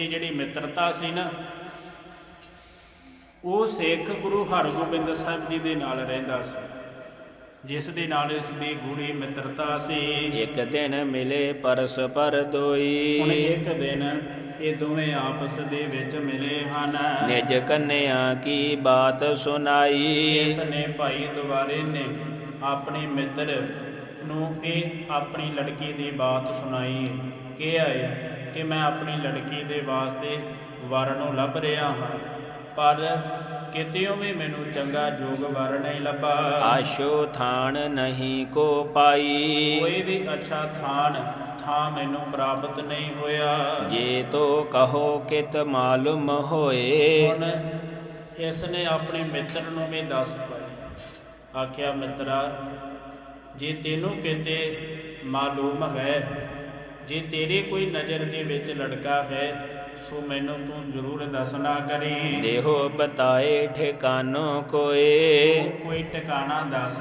ਦੀ ਜਿਹੜੀ ਮਿੱਤਰਤਾ ਸੀ ਨਾ ਉਹ ਸਿੱਖ ਗੁਰੂ ਹਰਗੋਬਿੰਦ ਸਾਹਿਬ ਜੀ ਦੇ ਨਾਲ ਰਹਿੰਦਾ ਸੀ ਜਿਸ ਦੇ ਨਾਲ ਇਸ ਦੀ ਗੂੜੀ ਮਿੱਤਰਤਾ ਸੀ। ਇੱਕ ਦਿਨ ਮਿਲੇ ਪਰਸਪਰ ਹੁਣ ਦੋਈ ਇੱਕ ਦਿਨ ਇਹ ਦੋਵੇਂ ਆਪਸ ਦੇ ਵਿੱਚ ਮਿਲੇ ਹਨ। ਨਿਜ ਕੰਨਿਆ ਕੀ ਬਾਤ ਸੁਨਾਈ ਇਸ ਨੇ ਭਾਈ ਦੁਆਰੇ ਨੇ ਆਪਣੇ ਮਿੱਤਰ ਨੂੰ ਇਹ ਆਪਣੀ ਲੜਕੀ ਦੀ ਬਾਤ ਸੁਣਾਈ ਕਿਹਾ ਹੈ ਕਿ ਮੈਂ ਆਪਣੀ ਲੜਕੀ ਦੇ ਵਾਸਤੇ ਵਰ ਨੂੰ ਲੱਭ ਰਿਹਾ ਹਾਂ ਪਰ ਕਿਤੇੋਂ ਵੀ ਮੈਨੂੰ ਚੰਗਾ ਜੋਗ ਵਰ ਨਹੀਂ ਲੱਭਾ। ਆਸ਼ੋ ਥਾਨ ਨਹੀਂ ਕੋ ਪਾਈ। ਕੋਈ ਵੀ ਅੱਛਾ ਥਾਨ ਥਾਂ ਮੈਨੂੰ ਪ੍ਰਾਪਤ ਨਹੀਂ ਹੋਇਆ। ਜੇ ਤੋ ਕਹੋ ਕਿਤ ਮਾਲੂਮ ਹੋਏ। ਹੁਣ ਇਸ ਨੇ ਆਪਣੇ ਮਿੱਤਰ ਨੂੰ ਵੀ ਦੱਸ ਪਾਇਆ। ਆਖਿਆ ਮਿੱਤਰਾ ਜੇ ਤੈਨੂੰ ਕਿਤੇ ਮਾਲੂਮ ਹੈ ਜੇ ਤੇਰੇ ਕੋਈ ਨਜ਼ਰ ਦੇ ਵਿੱਚ ਲੜਕਾ ਹੈ ਸੋ ਮੈਨੂੰ ਤੂੰ ਜ਼ਰੂਰ ਦੱਸਣਾ ਕਰੀ। ਦੇਹੋ ਬਤਾਏ ਠਿਕਾਨੋ ਕੋਏ। ਕੋਈ ਟਿਕਾਣਾ ਦੱਸ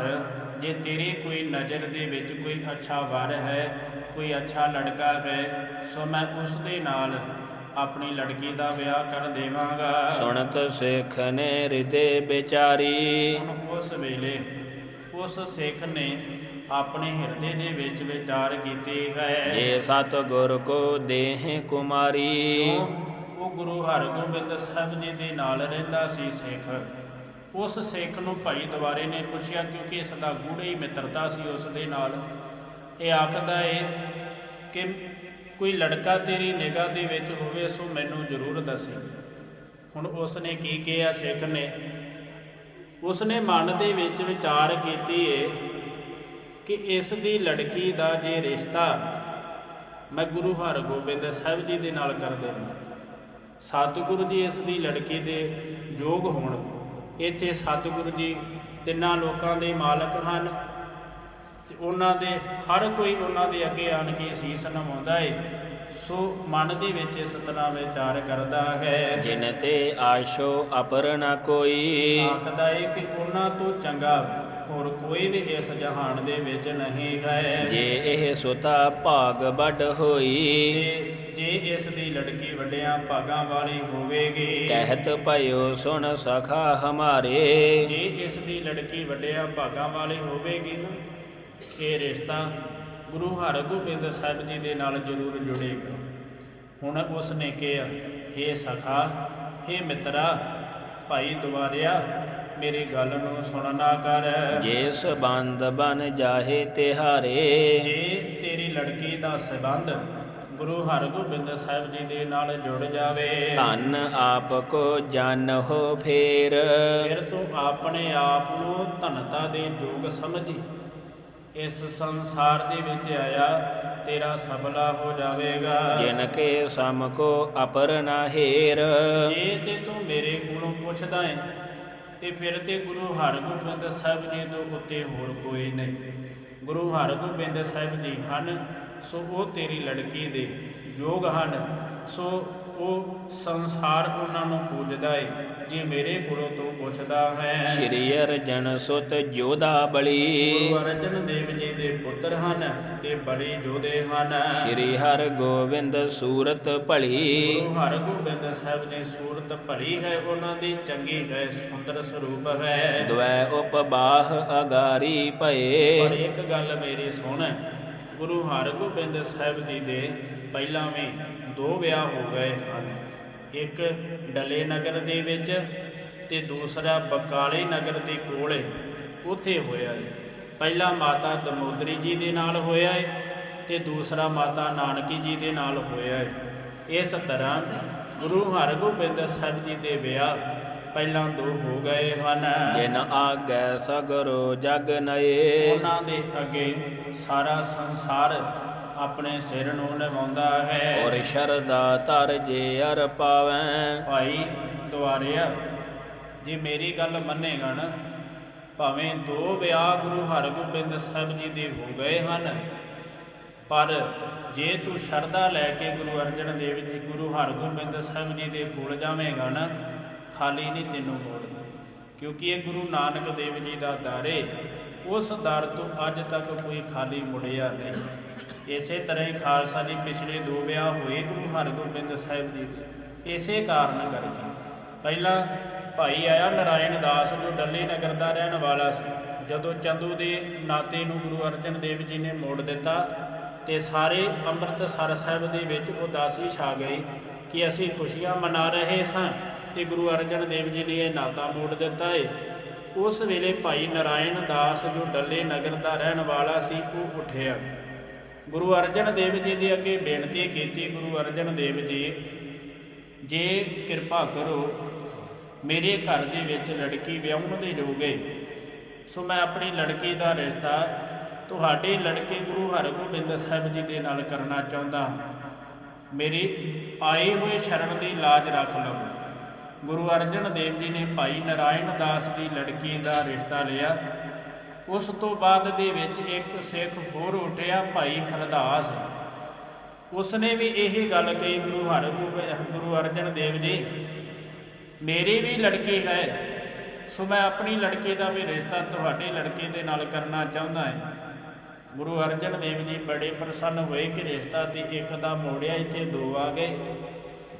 ਜੇ ਤੇਰੀ ਕੋਈ ਨਜ਼ਰ ਦੇ ਵਿੱਚ ਕੋਈ ਅੱਛਾ ਵਰ ਹੈ ਕੋਈ ਅੱਛਾ ਲੜਕਾ ਹੈ ਸੋ ਮੈਂ ਉਸ ਦੇ ਨਾਲ ਆਪਣੀ ਲੜਕੀ ਦਾ ਵਿਆਹ ਕਰ ਦੇਵਾਂਗਾ। ਸੁਣਤ ਸਿੱਖ ਨੇ ਹਿਰਦੇ ਵਿਚਾਰੀ। ਉਸ ਵੇਲੇ ਉਸ ਸਿੱਖ ਨੇ ਆਪਣੇ ਹਿਰਦੇ ਦੇ ਵਿੱਚ ਵਿਚਾਰ ਕੀਤੀ ਹੈ। ਜੇ ਸਤ ਗੁਰ ਕੋ ਦੇਹ ਕੁਮਾਰੀ? ਉਹ ਗੁਰੂ ਹਰਗੋਬਿੰਦ ਸਾਹਿਬ ਜੀ ਦੇ ਨਾਲ ਰਹਿੰਦਾ ਸੀ ਸਿੱਖ। ਉਸ ਸਿੱਖ ਨੂੰ ਭਾਈ ਦਵਾਰੇ ਨੇ ਪੁੱਛਿਆ ਕਿਉਂਕਿ ਇਸ ਦਾ ਗੂੜ੍ਹੀ ਹੀ ਮਿੱਤਰਤਾ ਸੀ ਉਸ ਦੇ ਨਾਲ। ਇਹ ਆਖਦਾ ਏ ਕਿ ਕੋਈ ਲੜਕਾ ਤੇਰੀ ਨਿਗਾਹ ਦੇ ਵਿੱਚ ਹੋਵੇ ਸੋ ਮੈਨੂੰ ਜ਼ਰੂਰ ਦੱਸੀ। ਹੁਣ ਉਸ ਨੇ ਕੀ ਕਿਹਾ ਸਿੱਖ ਨੇ? ਉਸ ਨੇ ਮਨ ਦੇ ਵਿੱਚ ਵਿਚਾਰ ਕੀਤੀ ਏ ਕਿ ਇਸ ਦੀ ਲੜਕੀ ਦਾ ਜੇ ਰਿਸ਼ਤਾ ਮੈਂ ਗੁਰੂ ਹਰਗੋਬਿੰਦ ਸਾਹਿਬ ਜੀ ਦੇ ਨਾਲ ਕਰ ਦੇਵਾਂ। ਸਤਿਗੁਰੂ ਜੀ ਇਸ ਦੀ ਲੜਕੀ ਦੇ ਯੋਗ ਹੋਣਗੇ ਇੱਥੇ ਸਤਿਗੁਰੂ ਜੀ ਤਿੰਨਾਂ ਲੋਕਾਂ ਦੇ ਮਾਲਕ ਹਨ। ਤੇ ਉਹਨਾਂ ਦੇ ਹਰ ਕੋਈ ਉਹਨਾਂ ਦੇ ਅੱਗੇ ਆਣ ਕੇ ਸੀਸ ਨਵਾਉਂਦਾ ਏ। ਸੋ ਮਨ ਦੇ ਵਿੱਚ ਇਸ ਤਰ੍ਹਾਂ ਵਿਚਾਰ ਕਰਦਾ ਹੈ। ਜਿਨ ਤੇ ਆਸ਼ੋ ਅਪਰ ਨ ਕੋਈ। ਆਖਦਾ ਏ ਕਿ ਉਹਨਾਂ ਤੋਂ ਚੰਗਾ ਹੋਰ ਕੋਈ ਵੀ ਇਸ ਜਹਾਨ ਦੇ ਵਿੱਚ ਨਹੀਂ ਹੈ। ਜੇ ਇਹ ਸੁਤਾ ਭਾਗ ਵੱਡ ਹੋਈ ਜੇ ਇਸ ਦੀ ਲੜਕੀ ਵੱਡਿਆਂ ਭਾਗਾਂ ਵਾਲੀ ਹੋਵੇਗੀ ਕਹਿਤ ਭਇਓ ਸੁਣ ਸਖਾ ਹਮਾਰੇ। ਜੇ ਇਸ ਦੀ ਲੜਕੀ ਵੱਡਿਆਂ ਭਾਗਾਂ ਵਾਲੀ ਹੋਵੇਗੀ ਨਾ ਇਹ ਰਿਸ਼ਤਾ ਗੁਰੂ ਹਰਗੋਬਿੰਦ ਸਾਹਿਬ ਜੀ ਦੇ ਨਾਲ ਜ਼ਰੂਰ ਜੁੜੇਗਾ। ਹੁਣ ਉਸ ਨੇ ਕਿਹਾ हे ਸਖਾ हे ਮਿੱਤਰਾ ਭਾਈ ਦੁਆਰਿਆ ਮੇਰੀ ਗੱਲ ਨੂੰ ਸੁਣਨਾ ਕਰ। ਜੇ ਸਬੰਧ ਬਨ ਜਾਹੇ ਤਿਹਾਰੇ। ਜੇ ਤੇਰੀ ਲੜਕੀ ਦਾ ਸਬੰਧ ਗੁਰੂ ਹਰਗੋਬਿੰਦ ਸਾਹਿਬ ਜੀ ਦੇ ਨਾਲ ਜੁੜ ਜਾਵੇ ਧਨ ਆਪ ਕੋ ਜਨ ਹੋ ਫੇਰ। ਫਿਰ ਤੂੰ ਆਪਣੇ ਆਪ ਨੂੰ ਧਨਤਾ ਦੇ ਯੋਗ ਸਮਝੀ। ਇਸ ਸੰਸਾਰ ਦੇ ਵਿੱਚ ਆਇਆ ਤੇਰਾ ਸਬਲਾ ਹੋ ਜਾਵੇਗਾ। ਜਿਨ ਕੇ ਸਮ ਕੋ ਅਪਰ ਨ ਹੇਰ। ਜੇ ਤੇ ਤੂੰ ਮੇਰੇ ਕੋਲੋਂ ਪੁੱਛਦਾ ਹੈ ਤੇ ਫਿਰ ਤੇ ਗੁਰੂ ਹਰਗੋਬਿੰਦ ਸਾਹਿਬ ਜੀ ਤੋਂ ਉੱਤੇ ਹੋਰ ਕੋਈ ਨਹੀਂ। ਗੁਰੂ ਹਰਗੋਬਿੰਦ ਸਾਹਿਬ ਜੀ ਹਨ, ਸੋ ਉਹ ਤੇਰੀ ਲੜਕੀ ਦੇ ਯੋਗ ਹਨ, ਸੋ ਉਹ ਸੰਸਾਰ ਉਹਨਾਂ ਨੂੰ ਪੂਜਦਾ ਏ ਜੇ ਮੇਰੇ ਕੋਲੋਂ ਤੂੰ ਪੁੱਛਦਾ ਹੈ। ਸ਼੍ਰੀ ਅਰਜਨ ਸੁਤ ਜੋਧਾ ਬਲੀ। ਗੁਰੂ ਅਰਜਨ ਦੇਵ ਜੀ ਦੇ ਪੁੱਤਰ ਹਨ ਤੇ ਬਲੀ ਜੋਧੇ ਹਨ। ਸ਼੍ਰੀ ਹਰ ਗੋਬਿੰਦ ਸੂਰਤ ਭਲੀ। ਗੁਰੂ ਹਰਗੋਬਿੰਦ ਸਾਹਿਬ ਦੀ ਸੂਰਤ ਭਲੀ ਹੈ ਉਹਨਾਂ ਦੀ ਚੰਗੀ ਹੈ ਸੁੰਦਰ ਸਰੂਪ ਹੈ। ਦਵੈ ਉਪਬਾਹ ਅਗਾਰੀ ਪਰ ਭਏ ਇੱਕ ਗੱਲ ਮੇਰੀ ਸੁਣ ਗੁਰੂ ਹਰਗੋਬਿੰਦ ਸਾਹਿਬ ਜੀ ਦੇ ਪਹਿਲਾਂ ਵੀ ਦੋ ਵਿਆਹ ਹੋ ਗਏ ਹਨ। ਇੱਕ ਡਲੇ ਨਗਰ ਦੇ ਵਿੱਚ ਤੇ ਦੂਸਰਾ ਬਕਾਲੇ ਨਗਰ ਦੇ ਕੋਲੇ ਉੱਥੇ ਹੋਇਆ ਹੈ ਪਹਿਲਾ ਮਾਤਾ ਦਮੋਦਰੀ ਜੀ ਦੇ ਨਾਲ ਹੋਇਆ ਹੈ ਤੇ ਦੂਸਰਾ ਮਾਤਾ ਨਾਨਕੀ ਜੀ ਦੇ ਨਾਲ ਹੋਇਆ ਹੈ ਇਸ ਤਰ੍ਹਾਂ ਗੁਰੂ ਹਰਗੋਬਿੰਦ ਸਾਹਿਬ ਜੀ ਦੇ ਵਿਆਹ ਪਹਿਲਾਂ ਦੋ ਹੋ ਗਏ ਹਨ। ਜਿਨ ਆਗੈ ਸਗਰੋ ਜਗ ਨਏ। ਉਹਨਾਂ ਦੇ ਅੱਗੇ ਸਾਰਾ ਸੰਸਾਰ ਆਪਣੇ ਸਿਰ ਨੂੰ ਨਿਵਾਉਂਦਾ ਹੈ। ਔਰ ਸ਼ਰਦਾ ਧਰ ਜੇ ਅਰ ਪਾਵੈ। ਭਾਈ ਦੁਆਰਿਆ ਜੇ ਮੇਰੀ ਗੱਲ ਮੰਨੇਗਾ ਨਾ ਭਾਵੇਂ ਦੋ ਵਿਆਹ ਗੁਰੂ ਹਰਗੋਬਿੰਦ ਸਾਹਿਬ ਜੀ ਦੇ ਹੋ ਗਏ ਹਨ ਪਰ ਜੇ ਤੂੰ ਸ਼ਰਧਾ ਲੈ ਕੇ ਗੁਰੂ ਅਰਜਨ ਦੇਵ ਜੀ ਗੁਰੂ ਹਰਗੋਬਿੰਦ ਸਾਹਿਬ ਜੀ ਦੇ ਕੋਲ ਜਾਵੇਂਗਾ ਨਾ ਖਾਲੀ ਨਹੀਂ ਤੈਨੂੰ ਮੋੜਨਾ ਕਿਉਂਕਿ ਇਹ ਗੁਰੂ ਨਾਨਕ ਦੇਵ ਜੀ ਦਾ ਦਰ ਏ ਉਸ ਦਰ ਤੋਂ ਅੱਜ ਤੱਕ ਕੋਈ ਖਾਲੀ ਮੁੜਿਆ ਨਹੀਂ। ਇਸੇ ਤਰ੍ਹਾਂ ਹੀ ਖਾਲਸਾ ਜੀ ਪਿਛਲੇ ਦੋ ਵਿਆਹ ਹੋਏ ਗੁਰੂ ਹਰਗੋਬਿੰਦ ਸਾਹਿਬ ਜੀ ਦੇ। ਇਸੇ ਕਾਰਨ ਕਰਕੇ। ਪਹਿਲਾਂ ਭਾਈ ਆਇਆ ਨਰਾਇਣ ਦਾਸ ਜੋ ਡੱਲੇ ਨਗਰ ਦਾ ਰਹਿਣ ਵਾਲਾ ਸੀ। ਜਦੋਂ ਚੰਦੂ ਦੇ ਨਾਤੇ ਨੂੰ ਗੁਰੂ ਅਰਜਨ ਦੇਵ ਜੀ ਨੇ ਮੋੜ ਦਿੱਤਾ ਤੇ ਸਾਰੇ ਅੰਮ੍ਰਿਤਸਰ ਸਾਹਿਬ ਦੇ ਵਿੱਚ ਉਦਾਸੀ ਛਾ ਗਈ ਕਿ ਅਸੀਂ ਖੁਸ਼ੀਆਂ ਮਨਾ ਰਹੇ ਸਾਂ ਤੇ ਗੁਰੂ ਅਰਜਨ ਦੇਵ ਜੀ ਨੇ ਇਹ ਨਾਤਾ ਮੋੜ ਦਿੱਤਾ ਏ। ਉਸ ਵੇਲੇ ਭਾਈ ਨਰਾਇਣ ਦਾਸ ਜੋ ਡੱਲੇ ਨਗਰ ਦਾ ਰਹਿਣ ਵਾਲਾ ਸੀ, ਉਹ ਉੱਠਿਆ। ਗੁਰੂ ਅਰਜਨ ਦੇਵ ਜੀ ਦੇ ਅੱਗੇ ਬੇਨਤੀ ਕੀਤੀ, ਗੁਰੂ ਅਰਜਨ ਦੇਵ ਜੀ, ਜੇ ਕਿਰਪਾ ਕਰੋ, ਮੇਰੇ ਘਰ ਦੇ ਵਿੱਚ ਲੜਕੀ ਵਿਆਹਣ ਦੇ ਜੋਗੇ, ਸੋ ਮੈਂ ਆਪਣੀ ਲੜਕੀ ਦਾ ਰਿਸ਼ਤਾ ਤੁਹਾਡੇ ਲੜਕੇ ਗੁਰੂ ਹਰਗੋਬਿੰਦ ਸਾਹਿਬ ਜੀ ਦੇ ਨਾਲ ਕਰਨਾ ਚਾਹੁੰਦਾ ਹਾਂ। ਮੇਰੀ ਆਏ ਹੋਏ ਸ਼ਰਨ ਦੀ ਲਾਜ ਰੱਖ ਲਓ। ਗੁਰੂ ਅਰਜਨ ਦੇਵ ਜੀ ਨੇ ਭਾਈ ਨਰਾਇਣ ਦਾਸ ਦੀ ਲੜਕੀ ਦਾ ਰਿਸ਼ਤਾ ਲਿਆ। ਉਸ ਤੋਂ ਬਾਅਦ ਦੇ ਵਿੱਚ ਇੱਕ ਸਿੱਖ ਹੋਰ ਉੱਠਿਆ, ਭਾਈ ਹਰਦਾਸ। ਉਸਨੇ ਵੀ ਇਹ ਗੱਲ ਕਹੀ ਗੁਰੂ ਹਰਗੋਬਿੰਦ, ਗੁਰੂ ਅਰਜਨ ਦੇਵ ਜੀ, ਮੇਰੀ ਵੀ ਲੜਕੀ ਹੈ, ਸੋ ਮੈਂ ਆਪਣੀ ਲੜਕੀ ਦਾ ਵੀ ਰਿਸ਼ਤਾ ਤੁਹਾਡੇ ਲੜਕੇ ਦੇ ਨਾਲ ਕਰਨਾ ਚਾਹੁੰਦਾ ਹਾਂ। ਗੁਰੂ ਅਰਜਨ ਦੇਵ ਜੀ ਬੜੇ ਪ੍ਰਸੰਨ ਹੋਏ ਕਿ ਰਿਸ਼ਤਾ ਤੇ ਇੱਕ ਦਾ ਮੋੜਿਆ, ਇੱਥੇ ਦੋ ਆ ਗਏ।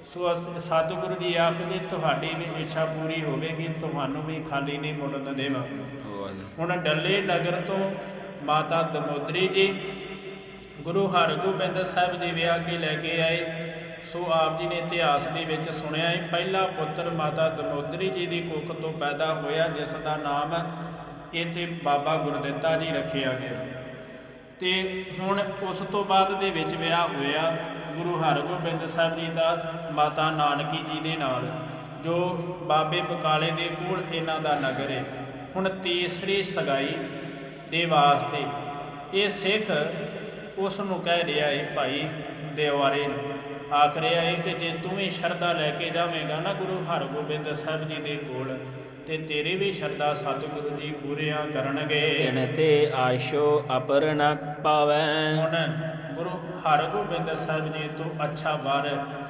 ਸੋ ਅਸ ਸਤਿਗੁਰੂ ਜੀ ਆਖਦੇ ਤੁਹਾਡੀ ਵੀ ਇੱਛਾ ਪੂਰੀ ਹੋਵੇਗੀ ਤੁਹਾਨੂੰ ਵੀ ਖਾਲੀ ਨਹੀਂ ਮੁੜਨ ਦੇਵਾਂਗੇ। ਹੁਣ ਡੱਲੇ ਨਗਰ ਤੋਂ ਮਾਤਾ ਦਮੋਦਰੀ ਜੀ ਗੁਰੂ ਹਰਗੋਬਿੰਦ ਸਾਹਿਬ ਜੀ ਵਿਆਹ ਕੇ ਲੈ ਕੇ ਆਏ। ਸੋ ਆਪ ਜੀ ਨੇ ਇਤਿਹਾਸ ਦੇ ਵਿੱਚ ਸੁਣਿਆ ਹੈ ਪਹਿਲਾ ਪੁੱਤਰ ਮਾਤਾ ਦਮੋਦਰੀ ਜੀ ਦੀ ਕੁੱਖ ਤੋਂ ਪੈਦਾ ਹੋਇਆ ਜਿਸ ਦਾ ਨਾਮ ਇੱਥੇ ਬਾਬਾ ਗੁਰਦਿੱਤਾ ਜੀ ਰੱਖਿਆ ਗਿਆ। ਤੇ ਹੁਣ ਉਸ ਤੋਂ ਬਾਅਦ ਦੇ ਵਿੱਚ ਵਿਆਹ ਹੋਇਆ। ਗੁਰੂ ਹਰਗੋਬਿੰਦ ਸਾਹਿਬ ਜੀ ਦਾ ਮਾਤਾ ਨਾਨਕੀ ਜੀ ਦੇ ਨਾਲ ਜੋ ਬਾਬੇ ਬਕਾਲੇ ਦੇ ਕੋਲ ਇਹਨਾਂ ਦਾ ਨਗਰ ਹੈ ਹੁਣ ਤੀਸਰੀ ਸਗਾਈ ਦੇ ਵਾਸਤੇ ਇਹ ਸਿੱਖ ਉਸ ਨੂੰ ਕਹਿ ਰਿਹਾ ਹੈ ਭਾਈ ਦੇਵਾਰੇ ਨੂੰ ਆਖ ਰਿਹਾ ਹੈ ਕਿ ਜੇ ਤੂੰ ਵੀ ਸ਼ਰਧਾ ਲੈ ਕੇ ਜਾਵੇਂਗਾ ਨਾ ਗੁਰੂ ਹਰਗੋਬਿੰਦ ਸਾਹਿਬ ਜੀ ਦੇ ਕੋਲ ਤੇ ਤੇਰੀ ਵੀ ਸ਼ਰਧਾ ਸਤਿਗੁਰੂ ਜੀ ਪੂਰੀਆਂ ਕਰਨਗੇ। ਤੇ ਆਸ਼ੋ ਅਪਰ ਨ ਪਾਵੈ। ਹੁਣ ਗੁਰੂ ਹਰਗੋਬਿੰਦ ਸਾਹਿਬ ਜੀ ਤੋਂ ਅੱਛਾ ਵਰ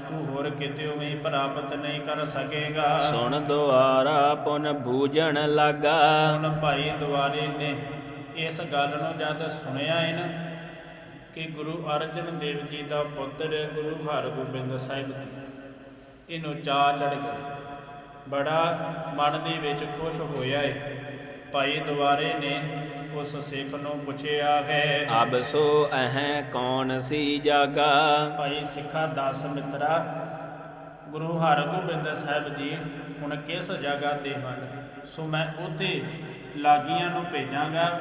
ਤੂੰ ਹੋਰ ਕਿਤੇ ਵੀ ਪ੍ਰਾਪਤ ਨਹੀਂ ਕਰ ਸਕੇਗਾ। ਸੁਣ ਦੁਆਰਾ ਪੁਨ ਬੂਝਣ ਲਾਗਾ। ਹੁਣ ਭਾਈ ਦੁਆਰੇ ਨੇ ਇਸ ਗੱਲ ਨੂੰ ਜਦ ਸੁਣਿਆ ਹੈ ਨਾ ਕਿ ਗੁਰੂ ਅਰਜਨ ਦੇਵ ਜੀ ਦਾ ਪੁੱਤਰ ਗੁਰੂ ਹਰਗੋਬਿੰਦ ਸਾਹਿਬ ਜੀ ਇਹਨੂੰ ਚਾਅ ਚੜ ਗਿਆ। ਬੜਾ ਮਨ ਦੇ ਵਿੱਚ ਖੁਸ਼ ਹੋਇਆ ਹੈ ਭਾਈ ਦੁਆਰੇ ਨੇ ਉਸ ਸਿੱਖ ਨੂੰ ਪੁੱਛਿਆ ਹੈ। ਅਬ ਸੋ ਅਹੈ ਕੌਣ ਸੀ ਜਾਗਾ? ਭਾਈ ਸਿੱਖਾ ਦਾਸ ਮਿੱਤਰਾ ਗੁਰੂ ਹਰਗੋਬਿੰਦ ਸਾਹਿਬ ਜੀ ਹੁਣ ਕਿਸ ਜਗ੍ਹਾ ਤੇ ਹਨ? ਸੋ ਮੈਂ ਉਥੇ ਲਾਗੀਆਂ ਨੂੰ ਭੇਜਾਂਗਾ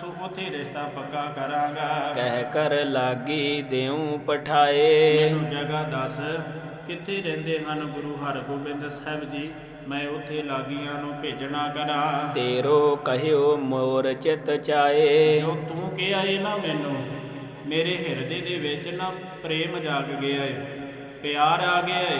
ਸੋ ਉਥੇ ਰਿਸ਼ਤਾ ਪੱਕਾ ਕਰਾਂਗਾ। ਕਹਿ ਕਰ ਲਾਗੀ ਦਿਉ ਪਠਾਏ। ਮੈਨੂੰ ਜਗ੍ਹਾ ਦੱਸ ਕਿੱਥੇ ਰਹਿੰਦੇ ਹਨ ਗੁਰੂ ਹਰਗੋਬਿੰਦ ਸਾਹਿਬ ਜੀ? ਮੈਂ ਉਥੇ ਲਾਗੀਆਂ ਨੂੰ ਭੇਜਣਾ ਕਰਾਂ। ਤੇਰੋ ਕਹਿਓ ਮੋਰ ਚਿਤ ਚਾਏ। ਜੋ ਤੂੰ ਕਿਹਾ ਏ ਨਾ ਮੈਨੂੰ ਮੇਰੇ ਹਿਰਦੇ ਦੇ ਵਿੱਚ ਨਾ ਪ੍ਰੇਮ ਜਾਗ ਗਿਆ ਏ। ਪਿਆਰ ਆ ਗਿਆ ਏ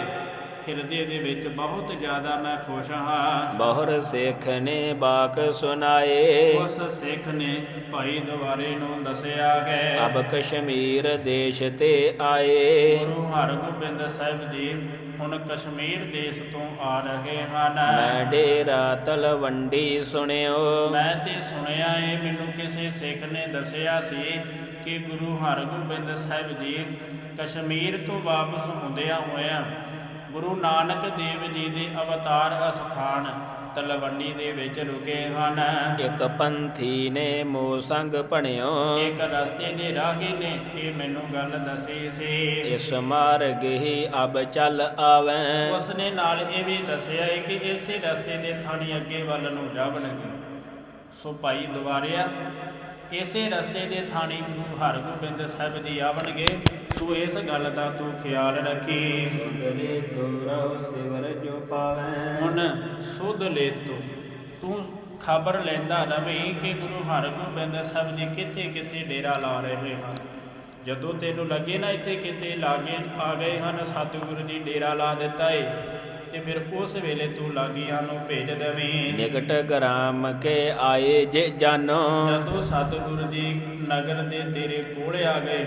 ਹਿਰਦੇ ਦੇ ਵਿੱਚ ਬਹੁਤ ਜ਼ਿਆਦਾ ਮੈਂ ਖੁਸ਼ ਹਾਂ। ਬਹੁਰ ਸਿੱਖ ਨੇ ਬਾਕ ਸੁਨਾਏ ਉਸ ਸਿੱਖ ਨੇ ਭਾਈ ਦਵਾਰੇ ਨੂੰ ਦੱਸਿਆ ਹੈ। ਅਬ ਕਸ਼ਮੀਰ ਦੇਸ਼ ਤੇ ਆਏ। ਗੁਰੂ ਹਰਗੋਬਿੰਦ ਸਾਹਿਬ ਜੀ ਹੁਣ ਕਸ਼ਮੀਰ ਦੇਸ਼ ਤੋਂ ਆ ਰਹੇ ਹਨ। ਮੈਂ ਡੇਰਾ ਤਲਵੰਡੀ ਸੁਣਿਓ। ਮੈਂ ਤੇ ਸੁਣਿਆ ਏ ਮੈਨੂੰ ਕਿਸੇ ਸਿੱਖ ਨੇ ਦੱਸਿਆ ਸੀ ਕਿ ਗੁਰੂ ਹਰਗੋਬਿੰਦ ਸਾਹਿਬ ਜੀ ਕਸ਼ਮੀਰ ਤੋਂ ਵਾਪਸ ਹੁੰਦਿਆਂ ਹੋਇਆਂ ਗੁਰੂ ਨਾਨਕ ਦੇਵ ਜੀ ਦੇ ਅਵਤਾਰ ਅਸਥਾਨ ਤਲਵੰਡੀ ਦੇ ਵਿੱਚ ਰੁਕੇ ਹਨ। ਇੱਕ ਪੰਥੀ ਨੇ ਮੋ ਸੰਗ ਭਣਿਓ। ਇੱਕ ਰਸਤੇ ਦੇ ਰਾਹੀ ਨੇ ਇਹ ਮੈਨੂੰ ਗੱਲ ਦੱਸੀ ਸੀ। ਇਸ ਮਾਰਗ ਹੀ ਅਬ ਚੱਲ ਆਵੈ। ਉਸ ਨੇ ਨਾਲ ਇਹ ਵੀ ਦੱਸਿਆ ਕਿ ਇਸੇ ਰਸਤੇ ਦੇ ਥਾਣੀ ਅੱਗੇ ਵੱਲ ਨੂੰ ਜਾਵਣਗੇ। ਸੋ ਭਾਈ ਦੁਆਰਿਆ ਇਸੇ ਰਸਤੇ ਦੇ ਥਾਣੀ ਗੁਰੂ ਹਰਗੋਬਿੰਦ ਸਾਹਿਬ ਜੀ ਆਵਣਗੇ। ਸੋ ਇਸ ਗੱਲ ਦਾ ਤੂੰ ਖਿਆਲ ਰੱਖੀ। ਹੁਣ ਸੁਧ ਲੈ ਤੂੰ। ਤੂੰ ਖਬਰ ਲੈਂਦਾ ਰਵੀਂ ਕਿ ਗੁਰੂ ਹਰਗੋਬਿੰਦ ਸਾਹਿਬ ਜੀ ਕਿੱਥੇ ਕਿੱਥੇ ਡੇਰਾ ਲਾ ਰਹੇ ਹਨ। ਜਦੋਂ ਤੈਨੂੰ ਲੱਗੇ ਨਾ ਇੱਥੇ ਕਿਤੇ ਲਾਗੇ ਆ ਗਏ ਹਨ ਸਤਿਗੁਰੂ ਜੀ ਡੇਰਾ ਲਾ ਦਿੱਤਾ ਏ ਤੇ ਫਿਰ ਉਸ ਵੇਲੇ ਤੂੰ ਲਾਗੀਆਂ ਨੂੰ ਭੇਜ ਦੇਵੀਂ। ਨਿਕਟ ਗ੍ਰਾਮ ਕੇ ਆਏ ਜੇ ਜਾਨੋ। ਜਦੋਂ ਸਤਿਗੁਰੂ ਜੀ ਨਗਰ ਦੇ ਤੇਰੇ ਕੋਲ ਆ ਗਏ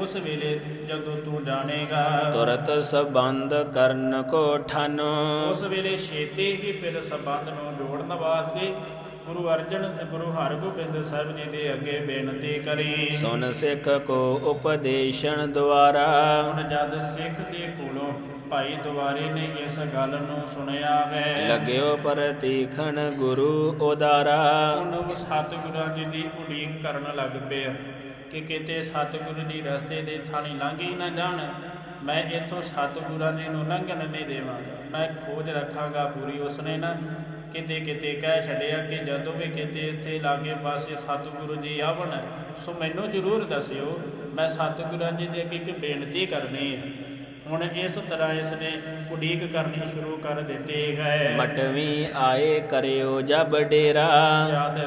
ਉਸ ਵੇਲੇ ਜਦੋਂ ਤੂੰ ਜਾਣੇਗਾ। ਤੁਰਤ ਸਬੰਧ ਕਰਨ ਕੋ ਠਾਨੋ। ਉਸ ਵੇਲੇ ਛੇਤੀ ਹੀ ਫਿਰ ਸੰਬੰਧ ਨੂੰ ਜੋੜਨ ਵਾਸਤੇ ਗੁਰੂ ਅਰਜਨ ਗੁਰੂ ਹਰਗੋਬਿੰਦ ਸਾਹਿਬ ਜੀ ਦੇ ਅੱਗੇ ਬੇਨਤੀ ਕਰੀ। ਸੁਨ ਸਿੱਖ ਕੋ ਉਪਦੇਸ਼ਨ ਦੁਆਰਾ। ਹੁਣ ਜਦ ਸਿੱਖ ਦੇ ਕੋਲੋਂ ਭਾਈ ਦੁਆਰੇ ਨੇ ਇਸ ਗੱਲ ਨੂੰ ਸੁਣਿਆ ਹੈ। ਲਗਿਓ ਪ੍ਰਤੀਖਣ ਗੁਰੂ ਉਦਾਰਾ। ਹੁਣ ਸਤਿਗੁਰਾਂ ਜੀ ਦੀ ਉਡੀਕ ਕਰਨ ਲੱਗ ਪਿਆ ਕਿ ਕਿਤੇ ਸਤਿਗੁਰੂ ਜੀ ਰਸਤੇ ਦੇ ਥਾਣੀ ਲੰਘ ਨਾ ਜਾਣ ਮੈਂ ਇੱਥੋਂ ਸਤਿਗੁਰਾਂ ਜੀ ਨੂੰ ਲੰਘਣ ਨਹੀਂ ਦੇਵਾਂਗਾ। ਮੈਂ ਖੋਜ ਰੱਖਾਂਗਾ ਪੂਰੀ ਉਸਨੇ ਨਾ ਕਿਤੇ ਕਿਤੇ ਕਹਿ ਛੱਡਿਆ ਕਿ ਜਦੋਂ ਵੀ ਕਿਤੇ ਇੱਥੇ ਲਾਗੇ ਪਾਸੇ ਸਤਿਗੁਰੂ ਜੀ ਆਵਣ ਸੋ ਮੈਨੂੰ ਜ਼ਰੂਰ ਦੱਸਿਓ ਮੈਂ ਸਤਿਗੁਰਾਂ ਜੀ ਦੇ ਅੱਗੇ ਇੱਕ ਬੇਨਤੀ ਕਰਨੀ ਹੈ। ਹੁਣ ਇਸ ਤਰ੍ਹਾਂ ਇਸ ਨੇ ਉਡੀਕ ਕਰਨੀ ਸ਼ੁਰੂ ਕਰ ਦਿੱਤੀ ਹੈ। ਮਟਵੀ ਆਏ ਕਰਿਓ ਜਬ ਡੇਰਾ। ਜਦ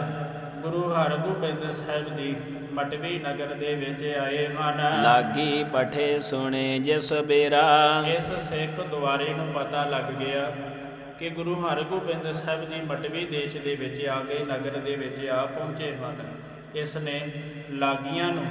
ਗੁਰੂ ਹਰਗੋਬਿੰਦ ਸਾਹਿਬ ਜੀ ਮਟਵੀ ਨਗਰ ਦੇ ਵਿੱਚ ਆਏ ਹਨ। ਲਾਗੀ ਪਠੇ ਸੁਣੇ ਜਿਸ ਬੇਰਾ। ਇਸ ਸਿੱਖ ਦੁਆਰੇ ਨੂੰ ਪਤਾ ਲੱਗ ਗਿਆ ਕਿ ਗੁਰੂ ਹਰਗੋਬਿੰਦ ਸਾਹਿਬ ਜੀ ਮਟਵੀ ਦੇਸ਼ ਦੇ ਵਿੱਚ ਆ ਗਏ ਨਗਰ ਦੇ ਵਿੱਚ ਆ ਪਹੁੰਚੇ ਹਨ। ਇਸ ਨੇ ਲਾਗੀਆਂ ਨੂੰ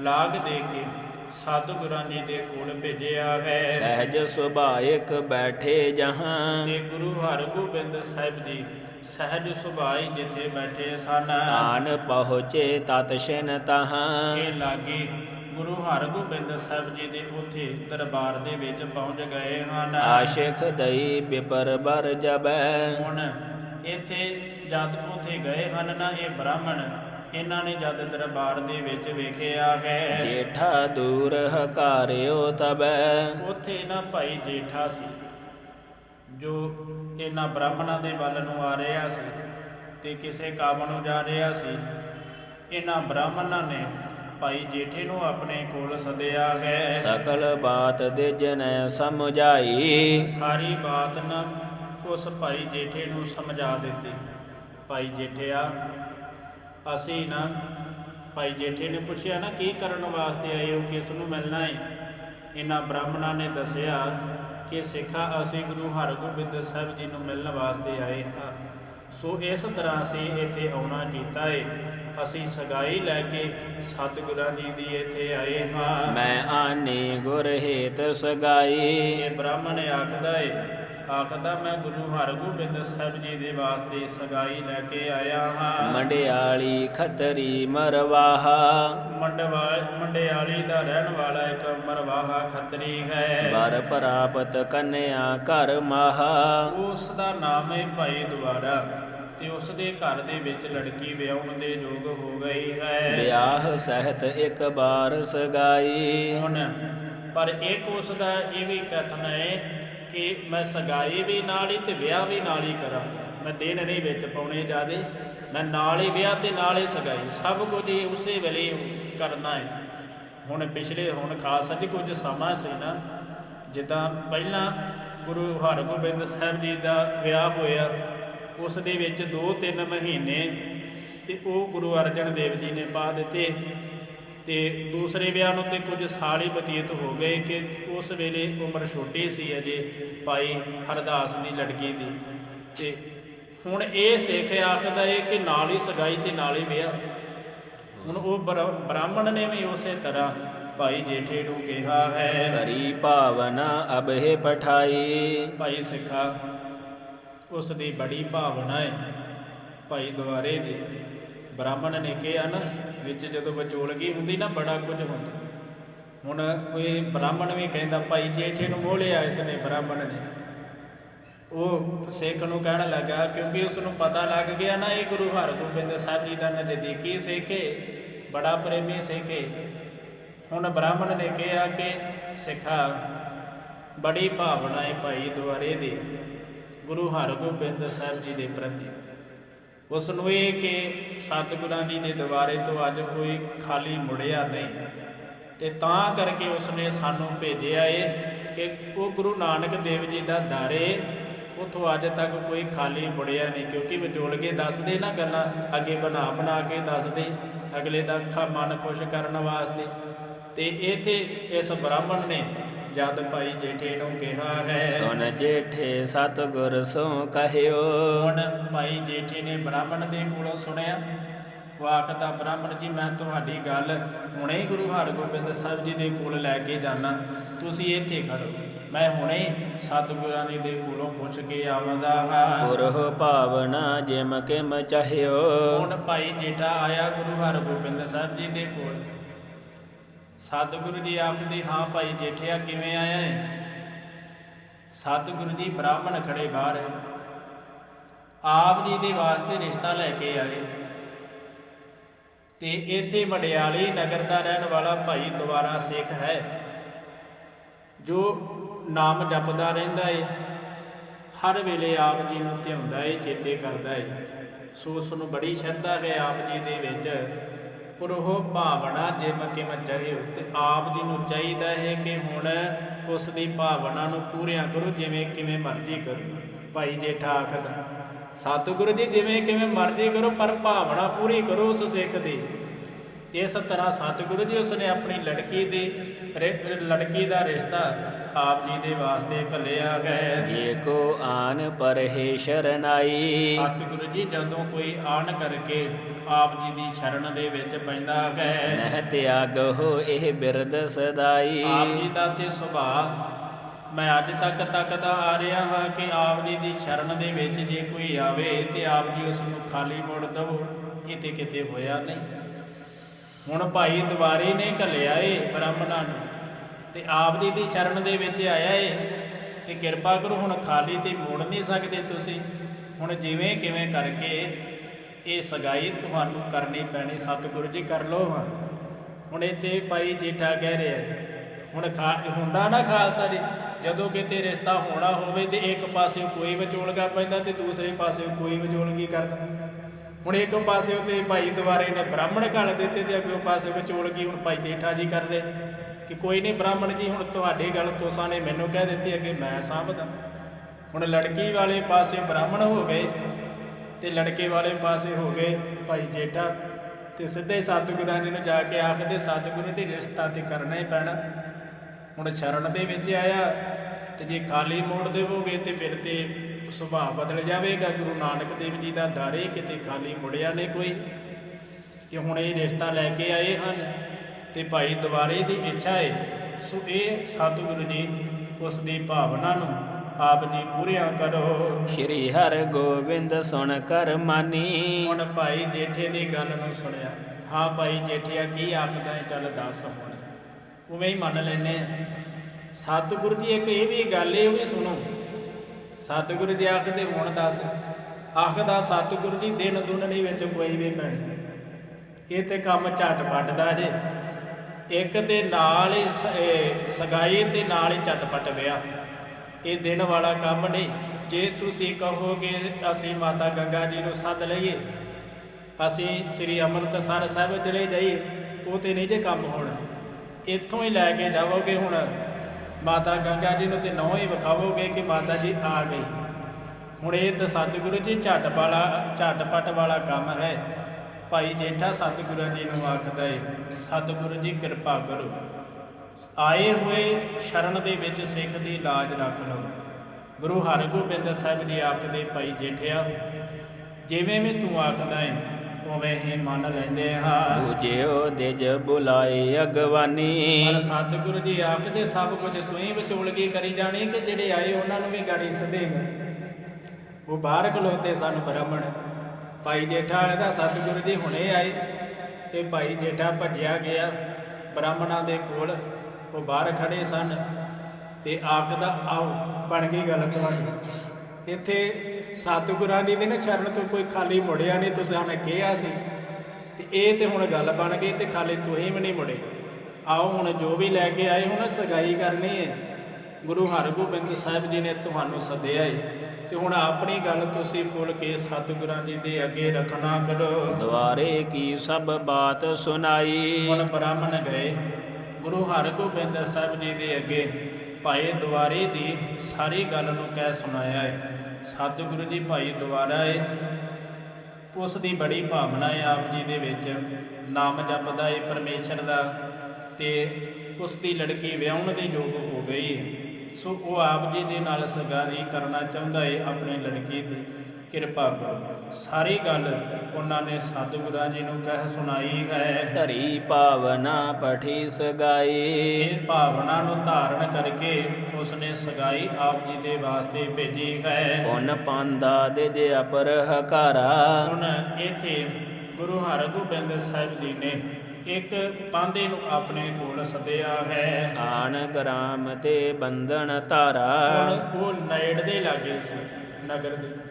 ਲਾਗ ਦੇ ਕੇ ਸਤਿਗੁਰਾਂ ਜੀ ਦੇ ਕੋਲ ਭੇਜਿਆ ਹੈ। ਸਹਿਜ ਸੁਭਾਇਕ ਬੈਠੇ ਜਹਾਂ। ਤੇ ਗੁਰੂ ਹਰਗੋਬਿੰਦ ਸਾਹਿਬ ਜੀ ਸਹਿਜ ਸੁਭਾਈ ਜਿੱਥੇ ਬੈਠੇ ਸਨ। ਆਨ ਪਹੁੰਚੇ ਤਤ ਛਿਨ ਤਹਾਂ। ਇਹ ਲਾਗੇ ਗੁਰੂ ਹਰਗੋਬਿੰਦ ਸਾਹਿਬ ਜੀ ਦੇ ਉੱਥੇ ਦਰਬਾਰ ਦੇ ਵਿੱਚ ਪਹੁੰਚ ਗਏ ਹਨ। ਆਸ਼ਿਖ ਦਈ ਬਿਪਰ ਬਰ ਜਬੈ। ਹੁਣ ਇੱਥੇ ਜਦ ਉੱਥੇ ਗਏ ਹਨ ਨਾ ਇਹ ਬ੍ਰਾਹਮਣ ਇਹਨਾਂ ਨੇ ਜਦ ਦਰਬਾਰ ਦੇ ਵਿੱਚ ਵੇਖਿਆ ਹੈ। ਜੇਠਾ ਦੂਰ ਹਕਾਰਿਓ ਤਬੈ। ਉੱਥੇ ਨਾ ਭਾਈ ਜੇਠਾ ਸੀ ਜੋ ਇਹਨਾਂ ਬ੍ਰਾਹਮਣਾਂ ਦੇ ਵੱਲ ਨੂੰ ਆ ਰਿਹਾ ਸੀ ਤੇ ਕਿਸੇ ਕੰਮ ਨੂੰ ਜਾ ਰਿਹਾ ਸੀ। ਇਹਨਾਂ ਬ੍ਰਾਹਮਣਾਂ ਨੇ ਭਾਈ ਜੇਠੇ ਨੂੰ ਆਪਣੇ ਕੋਲ ਸੱਦਿਆ ਹੈ ਸਕਲ ਬਾਤ ਦਿਜਨੈ ਸਮਝਾਈ। ਸਾਰੀ ਬਾਤ ਨਾ ਉਸ ਭਾਈ ਜੇਠੇ ਨੂੰ ਸਮਝਾ ਦਿੱਤੀ। ਭਾਈ ਜੇਠਿਆ ਅਸੀਂ ਨਾ ਭਾਈ ਜੇਠੇ ਨੇ ਪੁੱਛਿਆ ਨਾ ਕੀ ਕਰਨ ਵਾਸਤੇ ਆਏ ਹੋ? ਕਿਸ ਨੂੰ ਮਿਲਣਾ ਹੈ ਇਹਨਾਂ ਬ੍ਰਾਹਮਣਾਂ ਨੇ ਦੱਸਿਆ ਕਿ ਸਿੱਖਾ ਅਸੀਂ ਗੁਰੂ ਹਰਗੋਬਿੰਦ ਸਾਹਿਬ ਜੀ ਨੂੰ ਮਿਲਣ ਵਾਸਤੇ ਆਏ ਹਾਂ। ਸੋ ਇਸ ਤਰ੍ਹਾਂ ਅਸੀਂ ਇੱਥੇ ਆਉਣਾ ਕੀਤਾ ਏ। ਅਸੀਂ ਸਗਾਈ ਲੈ ਕੇ ਸਤਿਗੁਰਾਂ ਜੀ ਦੀ ਇੱਥੇ ਆਏ ਹਾਂ। ਮੈਂ ਆਨੀ ਗੁਰ ਹੇਤ ਸਗਾਈ। ਇਹ ਬ੍ਰਾਹਮਣ ਆਖਦਾ ਏ ਆਖਦਾ ਮੈਂ ਗੁਰੂ ਹਰਗੋਬਿੰਦ ਸਾਹਿਬ ਜੀ ਦੇ ਵਾਸਤੇ ਸਗਾਈ ਲੈ ਕੇ ਆਇਆ ਹਾਂ। ਮੰਡਿਆਲੀ ਖਤਰੀ ਮਰਵਾਹਾ। ਮੰਡਵਾਲ ਮੰਡਿਆਲੀ ਦਾ ਰਹਿਣ ਵਾਲਾ ਇੱਕ ਮਰਵਾਹਾ ਖੱਤਰੀ ਹੈ। ਬਰ ਪ੍ਰਾਪਤ ਕੰਨਿਆ ਘਰ ਮਾਹਾ। ਉਸ ਦਾ ਨਾਮ ਹੈ ਭਾਈ ਦੁਆਰਾ ਤੇ ਉਸ ਦੇ ਘਰ ਦੇ ਵਿੱਚ ਲੜਕੀ ਵਿਆਹਣ ਦੇ ਯੋਗ ਹੋ ਗਈ ਹੈ। ਵਿਆਹ ਸਹਿਤ ਇੱਕ ਬਾਰ ਸਗਾਈ। ਹੁਣ ਪਰ ਇੱਕ ਉਸ ਦਾ ਇਹ ਵੀ ਕਥਨ ਹੈ ਕਿ ਮੈਂ ਸਗਾਈ ਵੀ ਨਾਲ ਹੀ ਤੇ ਵਿਆਹ ਵੀ ਨਾਲ ਹੀ ਕਰਾਂਗਾ। ਮੈਂ ਦਿਨ ਨਹੀਂ ਵਿੱਚ ਪਾਉਣੇ ਜਾਦੇ ਮੈਂ ਨਾਲ ਹੀ ਵਿਆਹ ਤੇ ਨਾਲ ਹੀ ਸਗਾਈ। ਸਭ ਕੁਝ ਹੀ ਉਸੇ ਵੇਲੇ ਕਰਨਾ ਹੈ। ਹੁਣ ਪਿਛਲੇ ਹੁਣ ਖਾਲਸਾ ਜੀ ਕੁਝ ਸਮਾਂ ਸੀ ਨਾ, ਜਿੱਦਾਂ ਪਹਿਲਾਂ ਗੁਰੂ ਹਰਗੋਬਿੰਦ ਸਾਹਿਬ ਜੀ ਦਾ ਵਿਆਹ ਹੋਇਆ, ਉਸ ਦੇ ਵਿੱਚ 2-3 ਮਹੀਨੇ ਤੇ ਉਹ ਗੁਰੂ ਅਰਜਨ ਦੇਵ ਜੀ ਨੇ ਪਾ ਦਿੱਤੇ। ਤੇ ਦੂਸਰੇ ਵਿਆਹ ਨੂੰ ਤੇ ਕੁਝ ਸਾਲ ਹੀ ਬਤੀਤ ਹੋ ਗਏ ਕਿ ਉਸ ਵੇਲੇ ਉਮਰ ਛੋਟੀ ਸੀ ਅਜੇ ਭਾਈ ਹਰਦਾਸ ਦੀ ਲੜਕੀ ਦੀ। ਤੇ ਹੁਣ ਇਹ ਸਿੱਖ ਆਖਦਾ ਏ ਕਿ ਨਾਲ ਹੀ ਸਗਾਈ ਤੇ ਨਾਲ ਹੀ ਵਿਆਹ। ਹੁਣ ਉਹ ਬ੍ਰਾ- ਬ੍ਰਾਹਮਣ ਨੇ ਵੀ ਉਸੇ ਤਰ੍ਹਾਂ ਭਾਈ ਜੇਠੇ ਨੂੰ ਕਿਹਾ ਹੈ। ਕਰੀ ਭਾਵਨਾ ਅਬਹਿ ਪਠਾਈ। ਭਾਈ ਸਿੱਖਾ ਉਸ ਦੀ ਬੜੀ ਭਾਵਨਾ ਹੈ ਭਾਈ ਦੁਆਰੇ ਦੀ। ਬ੍ਰਾਹਮਣ ਨੇ ਕਿਹਾ ਨਾ ਵਿੱਚ ਜਦੋਂ ਵਿਚੋਲਗੀ ਹੁੰਦੀ ਨਾ, ਬੜਾ ਕੁਝ ਹੁੰਦਾ। ਹੁਣ ਇਹ ਬ੍ਰਾਹਮਣ ਵੀ ਕਹਿੰਦਾ, ਭਾਈ ਜੇਠੇ ਨੂੰ ਮੋਹ ਲਿਆ ਇਸ ਨੇ ਬ੍ਰਾਹਮਣ ਨੇ। ਉਹ ਸਿੱਖ ਨੂੰ ਕਹਿਣ ਲੱਗਾ, ਕਿਉਂਕਿ ਉਸ ਨੂੰ ਪਤਾ ਲੱਗ ਗਿਆ ਨਾ, ਇਹ ਗੁਰੂ ਹਰਗੋਬਿੰਦ ਸਾਹਿਬ ਜੀ ਦਾ ਨਜ਼ਦੀਕੀ ਸਿੱਖ ਹੈ ਬੜਾ ਪ੍ਰੇਮੀ ਸਿੱਖ ਹੈ ਹੁਣ ਬ੍ਰਾਹਮਣ ਨੇ ਕਿਹਾ ਕਿ ਸਿੱਖਾ ਬੜੀ ਭਾਵਨਾ ਹੈ ਭਾਈ ਦੁਆਰੇ ਦੀ, ਗੁਰੂ ਹਰਗੋਬਿੰਦ ਸਾਹਿਬ ਜੀ ਦੇ ਪ੍ਰਤੀ। ਉਸ ਨੂੰ ਇਹ ਕਿ ਸਤਿਗੁਰਾਂ ਜੀ ਦੇ ਦੁਆਰੇ ਤੋਂ ਅੱਜ ਕੋਈ ਖਾਲੀ ਮੁੜਿਆ ਨਹੀਂ। ਤੇ ਤਾਂ ਕਰਕੇ ਉਸ ਨੇ ਸਾਨੂੰ ਭੇਜਿਆ ਏ ਕਿ ਉਹ ਗੁਰੂ ਨਾਨਕ ਦੇਵ ਜੀ ਦਾ ਦਾਰੇ ਉਥੋਂ ਅੱਜ ਤੱਕ ਕੋਈ ਖਾਲੀ ਮੁੜਿਆ ਨਹੀਂ, ਕਿਉਂਕਿ ਵਿਚੋਲਗੇ ਦੱਸਦੇ ਨਾ ਗੱਲਾਂ, ਅੱਗੇ ਬਣਾ ਬਣਾ ਕੇ ਦੱਸਦੇ, ਅਗਲੇ ਦਾ ਅੱਖਾਂ ਮਨ ਖੁਸ਼ ਕਰਨ ਵਾਸਤੇ। ਤੇ ਇਥੇ ਇਸ ਬ੍ਰਾਹਮਣ ਨੇ ਜਦ ਭਾਈ ਜੇਠੇ ਨੂੰ ਕਿਹਾ ਹੈ। ਸੁਨ ਜੇਠੇ ਸਤਿਗੁਰ ਸੋ ਕਹਿਓ। ਹੁਣ ਭਾਈ ਜੇਠੇ ਨੇ ਬ੍ਰਾਹਮਣ ਦੇ ਕੋਲੋਂ ਸੁਣਿਆ ਆਖਦਾ ਬ੍ਰਾਹਮਣ ਜੀ ਮੈਂ ਤੁਹਾਡੀ ਗੱਲ ਹੁਣੇ ਗੁਰੂ ਹਰਗੋਬਿੰਦ ਸਾਹਿਬ ਜੀ ਦੇ ਕੋਲ ਲੈ ਕੇ ਜਾਣਾ ਤੁਸੀਂ ਇੱਥੇ ਖੜੋ ਮੈਂ ਹੁਣੇ ਸਤਿਗੁਰਾਂ ਦੇ ਕੋਲੋਂ ਪੁੱਛ ਕੇ ਆਵਦਾ ਹਾਂ। ਪੁਰਹੁ ਭਾਵਨਾ ਜਿਮ ਕਿਮ ਚਾਹਿਓ। ਹੁਣ ਭਾਈ ਜੇਠਾ ਆਇਆ ਗੁਰੂ ਹਰਗੋਬਿੰਦ ਸਾਹਿਬ ਜੀ ਦੇ ਕੋਲ। ਸਤਿਗੁਰੂ ਜੀ ਆਖਦੇ, ਹਾਂ ਭਾਈ, ਜੇਠਿਆ, ਕਿਵੇਂ ਆਇਆ ਹੈ ਸਤਿਗੁਰੂ ਜੀ ਬ੍ਰਾਹਮਣ ਖੜੇ ਬਾਹਰ। ਹੈ ਆਪ ਜੀ ਦੇ ਵਾਸਤੇ ਰਿਸ਼ਤਾ ਲੈ ਕੇ ਆਏ। ਤੇ ਇੱਥੇ ਵਡਿਆਲੀ ਨਗਰ ਦਾ ਰਹਿਣ ਵਾਲਾ ਭਾਈ ਦੁਆਰਾ ਸਿੱਖ ਹੈ, ਜੋ ਨਾਮ ਜਪਦਾ ਰਹਿੰਦਾ ਏ। ਹਰ ਵੇਲੇ ਆਪ ਜੀ ਨੂੰ ਧਿਆਉਂਦਾ ਏ, ਚੇਤੇ ਕਰਦਾ ਏ। ਸੋ ਉਸ ਨੂੰ ਬੜੀ ਸ਼ਰਧਾ ਹੈ ਆਪ ਜੀ ਦੇ ਵਿੱਚ। ਪੁਰਹੋ ਭਾਵਨਾ ਜਿਮ ਕਿਮ ਚਾਹਿਓ ਤੇ ਆਪ ਜੀ ਨੂੰ ਚਾਹੀਦਾ ਹੈ ਕਿ ਹੁਣ ਉਸ ਦੀ ਭਾਵਨਾ ਨੂੰ ਪੂਰਿਆ ਕਰੋ, ਜਿਵੇਂ ਕਿਵੇਂ ਮਰਜ਼ੀ ਕਰੋ। ਭਾਈ ਜੇਠਾ ਆਖਦਾ ਸਤਿਗੁਰੂ ਜੀ ਜਿਵੇਂ ਕਿਵੇਂ ਮਰਜ਼ੀ ਕਰੋ, ਪਰ ਭਾਵਨਾ ਪੂਰੀ ਕਰੋ ਉਸ ਸਿੱਖ ਦੀ। ਇਸ ਤਰ੍ਹਾਂ ਸਤਿਗੁਰੂ ਜੀ ਉਸਨੇ ਆਪਣੀ ਲੜਕੀ ਦੀ ਲੜਕੀ ਦਾ ਰਿਸ਼ਤਾ ਆਪ ਜੀ ਦੇ ਵਾਸਤੇ ਘੱਲਿਆ ਗਿਆ ਜੇ ਕੋ ਆਨ ਪਰਹੇ ਸ਼ਰਨਾਈ ਸਤਿਗੁਰੂ ਜੀ ਜਦੋਂ ਕੋਈ ਆਣ ਕਰਕੇ ਆਪ ਜੀ ਦੀ ਸ਼ਰਨ ਦੇ ਵਿੱਚ ਪੈਂਦਾ ਹੈ। ਨਹਿ ਤਿਆਗੋ ਇਹ ਬਿਰਦ ਸਦਾਈ। ਆਪ ਜੀ ਦਾ ਤੇ ਸੁਭਾਅ ਮੈਂ ਅੱਜ ਤੱਕ ਤੱਕਦਾ ਆ ਰਿਹਾ ਹਾਂ ਕਿ ਆਪ ਜੀ ਦੀ ਸ਼ਰਨ ਦੇ ਵਿੱਚ ਜੇ ਕੋਈ ਆਵੇ ਤੇ ਆਪ ਜੀ ਉਸ ਨੂੰ ਖਾਲੀ ਮੋੜ ਦਵੋ। ਇਹ ਤੇ ਕਿਤੇ ਹੋਇਆ ਨਹੀਂ। ਹੁਣ ਭਾਈ ਦੁਆਰੇ ਨੇ ਘੱਲਿਆ ਏ ਬ੍ਰਾਹਮਣਾਂ ਨੂੰ ਤੇ ਆਪ ਜੀ ਦੀ ਸ਼ਰਨ ਦੇ ਵਿੱਚ ਆਇਆ ਏ, ਤੇ ਕਿਰਪਾ ਕਰੋ ਹੁਣ ਖਾਲੀ ਤੇ ਮੋੜ ਨਹੀਂ ਸਕਦੇ ਤੁਸੀਂ। ਹੁਣ ਜਿਵੇਂ ਕਿਵੇਂ ਕਰਕੇ ਇਹ ਸਗਾਈ ਤੁਹਾਨੂੰ ਕਰਨੀ ਪੈਣੀ, ਸਤਿਗੁਰੂ ਜੀ ਕਰ ਲਓ ਹਾਂ। ਹੁਣ ਇੱਥੇ ਭਾਈ ਜੇਠਾ ਕਹਿ ਰਿਹਾ, ਹੁਣ ਖਾ, ਹੁੰਦਾ ਨਾ ਖਾਲਸਾ ਜੀ, ਜਦੋਂ ਕਿਤੇ ਰਿਸ਼ਤਾ ਹੋਣਾ ਹੋਵੇ ਤੇ ਇੱਕ ਪਾਸੇ ਕੋਈ ਵਿਚੋਲਗਾ ਪੈਂਦਾ ਤੇ ਦੂਸਰੇ ਪਾਸੇ ਕੋਈ ਵਿਚੋਲਗੀ ਕਰਦਾ। ਹੁਣ ਇੱਕ ਪਾਸੇ ਤੇ ਭਾਈ ਦੁਆਰੇ ਨੇ ਬ੍ਰਾਹਮਣ ਘੱਲ ਦਿੱਤੇ ਤੇ ਅੱਗੇ ਪਾਸੇ ਵਿਚੋਲਗੀ ਹੁਣ ਭਾਈ ਜੇਠਾ ਜੀ ਕਰ ਰਹੇ। ਕਿ ਕੋਈ ਨਹੀਂ ਬ੍ਰਾਹਮਣ ਜੀ, ਹੁਣ ਤੁਹਾਡੀ ਗੱਲ ਤੋਸਾਂ ਨੇ ਮੈਨੂੰ ਕਹਿ ਦਿੱਤੀ ਅੱਗੇ, ਮੈਂ ਸਾਂਭਦਾ। ਹੁਣ ਲੜਕੀ ਵਾਲੇ ਪਾਸੇ ਬ੍ਰਾਹਮਣ ਹੋ ਗਏ ਤੇ ਲੜਕੇ ਵਾਲੇ ਪਾਸੇ ਹੋ ਗਏ ਭਾਈ ਜੇਠਾ। ਤੇ ਸਿੱਧੇ ਸਤਿਗੁਰਾਂ ਜੀ ਨੂੰ ਜਾ ਕੇ ਆਖਦੇ ਸਤਿਗੁਰੂ ਦੀ ਰਿਸ਼ਤਾ ਤੇ ਕਰਨਾ ਹੀ ਪੈਣਾ। ਹੁਣ ਸ਼ਰਨ ਦੇ ਵਿੱਚ ਆਇਆ ਤੇ ਜੇ ਖਾਲੀ ਮੋੜ ਦੇਵੋਗੇ ਤੇ ਫਿਰ ਤੇ ਸੁਭਾਅ ਬਦਲ ਜਾਵੇਗਾ। ਗੁਰੂ ਨਾਨਕ ਦੇਵ ਜੀ ਦਾ ਦਾਰੇ ਕਿਤੇ ਖਾਲੀ ਮੁੜਿਆ ਨਹੀਂ ਕੋਈ ਤੇ ਹੁਣ ਇਹ ਰਿਸ਼ਤਾ ਲੈ ਕੇ ਆਏ ਹਨ ਤੇ ਭਾਈ ਦੁਆਰੇ ਦੀ ਇੱਛਾ ਹੈ ਸੋ ਇਹ ਸਤਿਗੁਰੂ ਜੀ ਉਸ ਦੀ ਭਾਵਨਾ ਨੂੰ ਆਪ ਜੀ ਪੂਰੀਆਂ ਕਰੋ। ਸ਼੍ਰੀ ਹਰਿ ਗੋਬਿੰਦ ਸੁਣ ਕਰ ਮਾਨੀ। ਹੁਣ ਭਾਈ ਜੇਠੇ ਦੀ ਗੱਲ ਨੂੰ ਸੁਣਿਆ। ਹਾਂ ਭਾਈ ਜੇਠਿਆ ਕੀ ਆਖਦਾ ਹੈ ਚੱਲ ਦੱਸ ਹੁਣ। ਉਵੇਂ ਹੀ ਮੰਨ ਲੈਨੇ ਆ। ਸਤਿਗੁਰੂ ਜੀ ਇੱਕ ਇਹ ਵੀ ਗੱਲ ਏ ਉਹ ਵੀ ਸੁਣੋ। ਸਤਿਗੁਰੂ ਜੀ ਆਖਦੇ ਹੁਣ ਦੱਸ। ਆਖਦਾ ਸਤਿਗੁਰੂ ਜੀ, ਦਿਨ ਦੁਨਣੀ ਵਿੱਚ ਕੋਈ ਵੀ ਪੈਣੀ। ਇਹ ਤੇ ਕੰਮ ਝਟਪਟ ਦਾ ਜੇ। ਇੱਕ ਦੇ ਨਾਲ ਹੀ ਸ- ਇਹ ਸਗਾਈ ਤੇ ਨਾਲ ਹੀ ਝਟਪਟ ਵਿਆਹ। ਇਹ ਦਿਨ ਵਾਲਾ ਕੰਮ ਨਹੀਂ। ਜੇ ਤੁਸੀਂ ਕਹੋਗੇ, ਅਸੀਂ ਮਾਤਾ ਗੰਗਾ ਜੀ ਨੂੰ ਸੱਦ ਲਈਏ। ਅਸੀਂ ਸ੍ਰੀ ਅੰਮ੍ਰਿਤਸਰ ਸਾਹਿਬ ਚਲੇ ਜਾਈਏ। ਉਹ ਤੇ ਨਹੀਂ ਜੇ ਕੰਮ ਹੋਣਾ। ਇੱਥੋਂ ਹੀ ਲੈ ਕੇ ਜਾਵੋਗੇ ਹੁਣ। ਮਾਤਾ ਗੰਗਾ ਜੀ ਨੂੰ ਤੇ ਨੌ ਹੀ ਵਿਖਾਵੋਗੇ ਕਿ ਮਾਤਾ ਜੀ ਆ ਗਈ। ਹੁਣ ਇਹ ਤਾਂ ਸਤਿਗੁਰੂ ਜੀ ਝੱਟ ਵਾਲਾ ਝਟਪਟ ਵਾਲਾ ਕੰਮ ਹੈ। ਭਾਈ ਜੇਠਾ ਸਤਿਗੁਰੂ ਜੀ ਨੂੰ ਆਖਦਾ ਏ, ਸਤਿਗੁਰੂ ਜੀ, ਕਿਰਪਾ ਕਰੋ। ਆਏ ਹੋਏ ਸ਼ਰਨ ਦੇ ਵਿੱਚ ਸਿੱਖ ਦੀ ਲਾਜ ਰੱਖ ਲਵੋ ਗੁਰੂ ਹਰਗੋਬਿੰਦ ਸਾਹਿਬ ਜੀ ਆਖਦੇ, ਭਾਈ ਜੇਠਿਆ, ਜਿਵੇਂ ਵੀ ਤੂੰ ਆਖਦਾ ਏ ਉਵੇਂ ਹੀ ਮੰਨ ਲੈਂਦੇ ਹਾਂ। ਦੂਜਿਓ ਦਿਜ ਬੁਲਾਏ ਅਗਵਾਨੀ। ਪਰ ਸਤਿਗੁਰੂ ਜੀ ਆਖਦੇ ਸਭ ਕੁਝ ਤੂੰ ਹੀ ਵਿਚੋਲਗੀ ਕਰੀ ਜਾਣੀ ਕਿ ਜਿਹੜੇ ਆਏ ਉਹਨਾਂ ਨੂੰ ਵੀ ਗਾੜੀ ਸਦੇਗਾ। ਉਹ ਬਾਹਰ ਖਲੋਤੇ ਸਨ ਬ੍ਰਾਹਮਣ। ਭਾਈ ਜੇਠਾ ਇਹਦਾ ਸਤਿਗੁਰੂ ਜੀ ਹੁਣੇ ਆਏ। ਇਹ ਭਾਈ ਜੇਠਾ ਭੱਜਿਆ ਗਿਆ ਬ੍ਰਾਹਮਣਾਂ ਦੇ ਕੋਲ। ਉਹ ਬਾਹਰ ਖੜੇ ਸਨ ਤੇ ਆਖਦਾ ਆਓ ਬਣ ਗਈ ਗੱਲ ਤੁਹਾਡੀ। ਇੱਥੇ ਸਤਿਗੁਰਾਂ ਦੀ ਦੇ ਨਾ ਚਰਨ ਤੋਂ ਕੋਈ ਖਾਲੀ ਮੁੜਿਆ ਨਹੀਂ ਤੁਸੀਂ ਨੇ ਕਿਹਾ ਸੀ। ਤੇ ਇਹ ਤੇ ਹੁਣ ਗੱਲ ਬਣ ਗਈ ਤੇ ਖਾਲੀ ਤੁਸੀਂ ਵੀ ਨਹੀਂ ਮੁੜੇ। ਆਓ ਹੁਣ ਜੋ ਵੀ ਲੈ ਕੇ ਆਏ ਹੁਣ ਸਗਾਈ ਕਰਨੀ ਹੈ। ਗੁਰੂ ਹਰਗੋਬਿੰਦ ਸਾਹਿਬ ਜੀ ਨੇ ਤੁਹਾਨੂੰ ਸੱਦਿਆ ਹੈ ਤੇ ਹੁਣ ਆਪਣੀ ਗੱਲ ਤੁਸੀਂ ਖੋਲ ਕੇ ਸਤਿਗੁਰਾਂ ਜੀ ਦੇ ਅੱਗੇ ਰੱਖਣਾ ਕਰੋ। ਦੁਆਰੇ ਕੀ ਸਭ ਬਾਤ ਸੁਨਾਈ ਹੁਣ ਬ੍ਰਾਹਮਣ ਗਏ। ਗੁਰੂ ਹਰਗੋਬਿੰਦ ਸਾਹਿਬ ਜੀ ਦੇ ਅੱਗੇ ਭਾਈ ਦੁਆਰੇ ਦੀ ਸਾਰੀ ਗੱਲ ਨੂੰ ਕਹਿ ਸੁਣਾਇਆ ਹੈ ਸਤਿਗੁਰੂ ਜੀ ਭਾਈ ਦੁਆਰਾ ਹੈ ਉਸ ਦੀ ਬੜੀ ਭਾਵਨਾ ਹੈ ਆਪ ਜੀ ਦੇ ਵਿੱਚ। ਨਾਮ ਜਪਦਾ ਹੈ ਪਰਮੇਸ਼ਰ ਦਾ ਤੇ ਉਸ ਦੀ ਲੜਕੀ ਵਿਆਹਣ ਦੇ ਯੋਗ ਹੋ ਗਈ ਸੋ ਉਹ ਆਪ ਜੀ ਦੇ ਨਾਲ ਸਗਾਈ ਕਰਨਾ ਚਾਹੁੰਦਾ ਏ ਆਪਣੀ ਲੜਕੀ ਦੀ। ਕਿਰਪਾ ਕਰੋ। ਸਾਰੀ ਗੱਲ ਉਹਨਾਂ ਨੇ ਸਤਿਗੁਰਾਂ ਜੀ ਨੂੰ ਕਹਿ ਸੁਣਾਈ ਹੈ। ਧਰੀ ਭਾਵਨਾ ਪਠੀ ਸਗਾਈ। ਇਹ ਭਾਵਨਾ ਨੂੰ ਧਾਰਨ ਕਰਕੇ ਉਸਨੇ ਸਗਾਈ ਆਪ ਜੀ ਦੇ ਵਾਸਤੇ ਭੇਜੀ ਹੈ। ਪੁਨ ਪਾਂਦਾ ਦੇ ਜੇ ਅਪਰ ਹਕਾਰਾ। ਹੁਣ ਇੱਥੇ ਗੁਰੂ ਹਰਗੋਬਿੰਦ ਸਾਹਿਬ ਜੀ ਨੇ ਇੱਕ ਪਾਂਦੇ ਨੂੰ ਆਪਣੇ ਕੋਲ ਸੱਦਿਆ ਹੈ। ਆਣ ਗ੍ਰਾਮ ਤੇ ਬੰਧਨ ਧਾਰਾ। ਹੁਣ ਉਹ ਨੇੜ ਦੇ ਲਾਗੇ ਸੀ ਨਗਰ ਦੇ।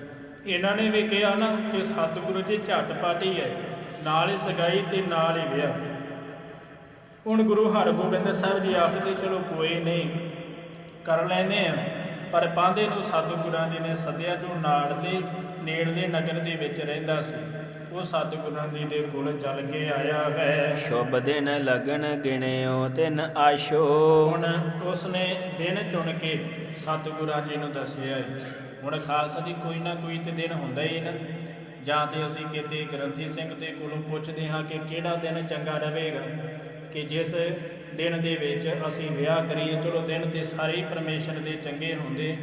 ਇਹਨਾਂ ਨੇ ਵੀ ਕਿਹਾ ਨਾ ਕਿ ਸਤਿਗੁਰੂ ਜੀ ਝਟਪਟ ਹੀ ਹੈ ਨਾਲ ਹੀ ਸਗਾਈ ਤੇ ਨਾਲ ਹੀ ਵਿਆਹ। ਹੁਣ ਗੁਰੂ ਹਰਗੋਬਿੰਦ ਸਾਹਿਬ ਜੀ ਆਖਦੇ ਚਲੋ ਕੋਈ ਨਹੀਂ ਕਰ ਲੈਨੇ ਆ ਪਰ ਪਾਂਦੇ ਨੂੰ ਸਤਿਗੁਰਾਂ ਜੀ ਨੇ ਸੱਦਿਆ ਜੋ ਨਾਲ ਦੇ ਨੇੜਲੇ ਨਗਰ ਦੇ ਵਿੱਚ ਰਹਿੰਦਾ ਸੀ। ਉਹ ਸਤਿਗੁਰਾਂ ਜੀ ਦੇ ਕੋਲ ਚੱਲ ਕੇ ਆਇਆ ਹੈ। ਸ਼ੁਭ ਦਿਨ ਲਗਨ ਗਿਣਿਓ ਤਿਨ ਆਸ਼ੋ। ਹੁਣ ਉਸਨੇ ਦਿਨ ਚੁਣ ਕੇ ਸਤਿਗੁਰਾਂ ਜੀ ਨੂੰ ਦੱਸਿਆ ਹੈ। ਹੁਣ ਖਾਲਸਾ ਜੀ ਕੋਈ ਨਾ ਕੋਈ ਤੇ ਦਿਨ ਹੁੰਦਾ ਹੀ ਨਾ। ਜਾਂ ਤੇ ਅਸੀਂ ਕਿਤੇ ਗ੍ਰੰਥੀ ਸਿੰਘ ਦੇ ਕੋਲੋਂ ਪੁੱਛਦੇ ਹਾਂ ਕਿ ਕਿਹੜਾ ਦਿਨ ਚੰਗਾ ਰਹੇਗਾ, ਕਿ ਜਿਸ ਦਿਨ ਦੇ ਵਿੱਚ ਅਸੀਂ ਵਿਆਹ ਕਰੀਏ, ਚਲੋ ਦਿਨ ਤੇ ਸਾਰੇ ਹੀ ਪਰਮੇਸ਼ਰ ਦੇ ਚੰਗੇ ਹੁੰਦੇ,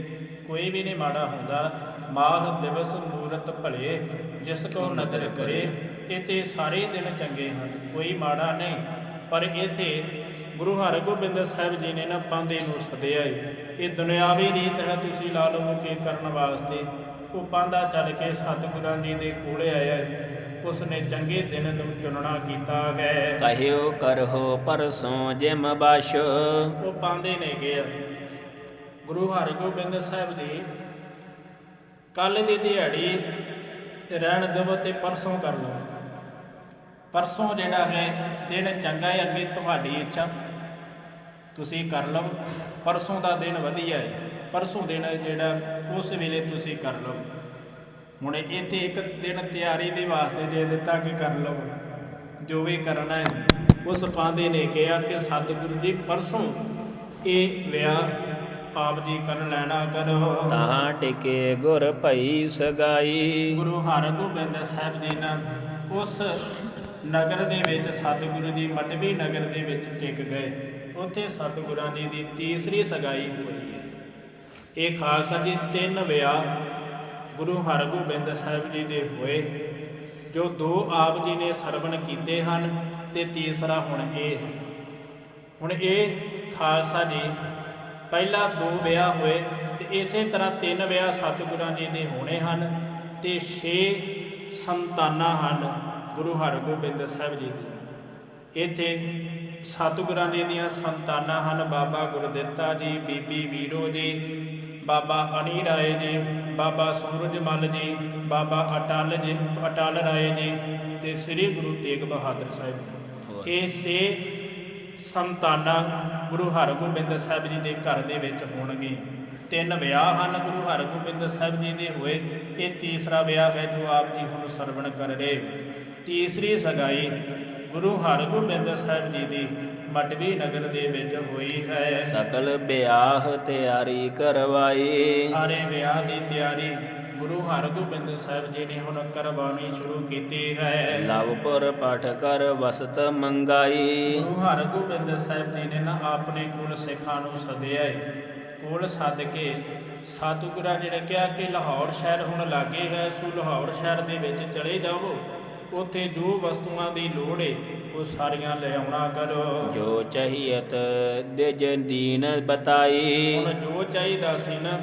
ਕੋਈ ਵੀ ਨਹੀਂ ਮਾੜਾ ਹੁੰਦਾ। ਮਾਹ ਦਿਵਸ ਮੂਰਤ ਭਲੇ, ਜਿਸ ਕੋ ਨਦਰ ਕਰੇ, ਇਹ ਤੇ ਸਾਰੇ ਦਿਨ ਚੰਗੇ ਹਨ, ਕੋਈ ਮਾੜਾ ਨਹੀਂ। ਪਰ ਇੱਥੇ ਗੁਰੂ ਹਰਗੋਬਿੰਦ ਸਾਹਿਬ ਜੀ ਨੇ ਨਾ ਪਾਂਦੇ ਨੂੰ ਸੱਦਿਆ ਏ। ਇਹ ਦੁਨਿਆਵੀ ਰੀਤ ਹੈ ਤੁਸੀਂ ਲਾ ਲਵੋ ਕਿ ਕਰਨ ਵਾਸਤੇ। ਉਹ ਪਾਂਦਾ ਚੱਲ ਕੇ ਸਤਿਗੁਰਾਂ ਜੀ ਦੇ ਕੋਲੇ ਆਇਆ। ਉਸ ਨੇ ਚੰਗੇ ਦਿਨ ਨੂੰ ਚੁਣਨਾ ਕੀਤਾ ਹੈ ਕਹਿਓ ਕਰਹੁ ਪਰਸੋਂ ਜਿਮ ਬਾਸ਼ੋ। ਉਹ ਪਾਂਦੇ ਨੇ ਗਿਆ ਗੁਰੂ ਹਰਗੋਬਿੰਦ ਸਾਹਿਬ ਜੀ ਕੱਲ ਦੀ ਦਿਹਾੜੀ ਰਹਿਣ ਦੇਵੋ ਤੇ ਪਰਸੋਂ ਕਰ ਲਓ। ਪਰਸੋਂ ਜਿਹੜਾ ਹੈ ਦਿਨ ਚੰਗਾ ਹੈ ਅੱਗੇ ਤੁਹਾਡੀ ਇੱਛਾ। ਤੁਸੀਂ ਕਰ ਲਓ। ਪਰਸੋਂ ਦਾ ਦਿਨ ਵਧੀਆ ਹੈ। ਪਰਸੋਂ ਦਿਨ ਜਿਹੜਾ ਉਸ ਵੇਲੇ ਤੁਸੀਂ ਕਰ ਲਓ। ਹੁਣ ਇੱਥੇ ਇੱਕ ਦਿਨ ਤਿਆਰੀ ਦੇ ਵਾਸਤੇ ਦੇ ਦਿੱਤਾ ਕਿ ਕਰ ਲਓ। ਜੋ ਵੀ ਕਰਨਾ ਹੈ ਉਸ ਪਾਂਦੇ ਨੇ ਕਿਹਾ ਕਿ ਸਤਿਗੁਰੂ ਜੀ ਪਰਸੋਂ ਇਹ ਵਿਆਹ ਆਪ ਜੀ ਕਰ ਲੈਣਾ ਕਰੋ। ਤਾਂ ਟਿਕੇ ਗੁਰ ਭਈ ਸਗਾਈ। ਗੁਰੂ ਹਰਗੋਬਿੰਦ ਸਾਹਿਬ ਜੀ ਨੇ ਉਸ ਨਗਰ ਦੇ ਵਿੱਚ ਸਤਿਗੁਰੂ ਜੀ ਮਟਵੀ ਨਗਰ ਦੇ ਵਿੱਚ ਟਿਕ ਗਏ। ਉੱਥੇ ਸਤਿਗੁਰਾਂ ਜੀ ਦੀ ਤੀਸਰੀ ਸਗਾਈ ਹੋਈ ਹੈ। ਇਹ ਖਾਲਸਾ ਜੀ ਤਿੰਨ ਵਿਆਹ ਗੁਰੂ ਹਰਗੋਬਿੰਦ ਸਾਹਿਬ ਜੀ ਦੇ ਹੋਏ, ਜੋ ਦੋ ਆਪ ਜੀ ਨੇ ਸਰਵਣ ਕੀਤੇ ਹਨ ਤੇ ਤੀਸਰਾ ਹੁਣ ਇਹ ਹੈ। ਹੁਣ ਇਹ ਖਾਲਸਾ ਜੀ ਪਹਿਲਾ ਦੋ ਵਿਆਹ ਹੋਏ ਤੇ ਇਸੇ ਤਰ੍ਹਾਂ ਤਿੰਨ ਵਿਆਹ ਸਤਿਗੁਰਾਂ ਜੀ ਦੇ ਹੋਣੇ ਹਨ ਤੇ 6 ਸੰਤਾਨਾਂ ਹਨ। ਗੁਰੂ ਹਰਗੋਬਿੰਦ ਸਾਹਿਬ ਜੀ ਦੀ। ਇੱਥੇ ਸਤਿਗੁਰਾਂ ਦੀਆਂ ਸੰਤਾਨਾਂ ਹਨ। ਬਾਬਾ ਗੁਰਦਿੱਤਾ ਜੀ ਬੀਬੀ ਵੀਰੋ ਜੀ ਬਾਬਾ ਅਣੀ ਰਾਏ ਜੀ ਬਾਬਾ ਸੂਰਜਮਲ ਜੀ ਬਾਬਾ ਅਟਲ ਜੀ ਅਟਲ ਰਾਏ ਜੀ ਤੇ ਸ੍ਰੀ ਗੁਰੂ ਤੇਗ ਬਹਾਦਰ ਸਾਹਿਬ ਜੀ। ਇਹ ਛੇ ਸੰਤਾਨਾਂ ਗੁਰੂ ਹਰਗੋਬਿੰਦ ਸਾਹਿਬ ਜੀ ਦੇ ਘਰ ਦੇ ਵਿੱਚ ਹੋਣਗੇ। ਤਿੰਨ ਵਿਆਹ ਹਨ ਗੁਰੂ ਹਰਗੋਬਿੰਦ ਸਾਹਿਬ ਜੀ ਦੇ ਹੋਏ। ਇਹ ਤੀਸਰਾ ਵਿਆਹ ਹੈ ਜੋ ਆਪ ਜੀ ਹੁਣ ਸਰਵਣ ਕਰ ਰਹੇ। ਤੀਸਰੀ ਸਗਾਈ ਗੁਰੂ ਹਰਗੋਬਿੰਦ ਸਾਹਿਬ ਜੀ ਦੀ ਮਟਵੀ ਨਗਰ ਦੇ ਵਿੱਚ ਹੋਈ ਹੈ। ਸਕਲ ਬਿਆਹ ਤਿਆਰੀ ਕਰਵਾਈ। ਸਾਰੇ ਵਿਆਹ ਦੀ ਤਿਆਰੀ ਗੁਰੂ ਹਰਗੋਬਿੰਦ ਸਾਹਿਬ ਜੀ ਨੇ ਹੁਣ ਕਰਵਾਉਣੀ ਸ਼ੁਰੂ ਕੀਤੀ ਹੈ। ਲਵਪੁਰ ਪਠ ਕਰ ਵਸਤ ਮੰਗਾਈ। ਗੁਰੂ ਹਰਗੋਬਿੰਦ ਸਾਹਿਬ ਜੀ ਨੇ ਨਾ ਆਪਣੇ ਕੋਲ ਸਿੱਖਾਂ ਨੂੰ ਸੱਦਿਆ ਏ। ਕੋਲ ਸੱਦ ਕੇ ਸਤਿਗੁਰਾਂ ਜੀ ਨੇ ਕਿਹਾ ਕਿ ਲਾਹੌਰ ਸ਼ਹਿਰ ਹੁਣ ਲਾਗੇ ਹੈ ਸੋ ਲਾਹੌਰ ਸ਼ਹਿਰ ਦੇ ਵਿੱਚ ਚਲੇ ਜਾਵੋ। ਉੱਥੇ ਜੋ ਵਸਤੂਆਂ ਦੀ ਲੋੜ ਏ ਉਹ ਸਾਰੀਆਂ ਲੈ ਆਉਣਾ ਕਰੋ। ਜੋ ਚਾਹੀਤ ਦੇ ਦੀਨ ਬਤਾਈ। ਹੁਣ ਜੋ ਚਾਹੀਦਾ ਸੀ ਨਾ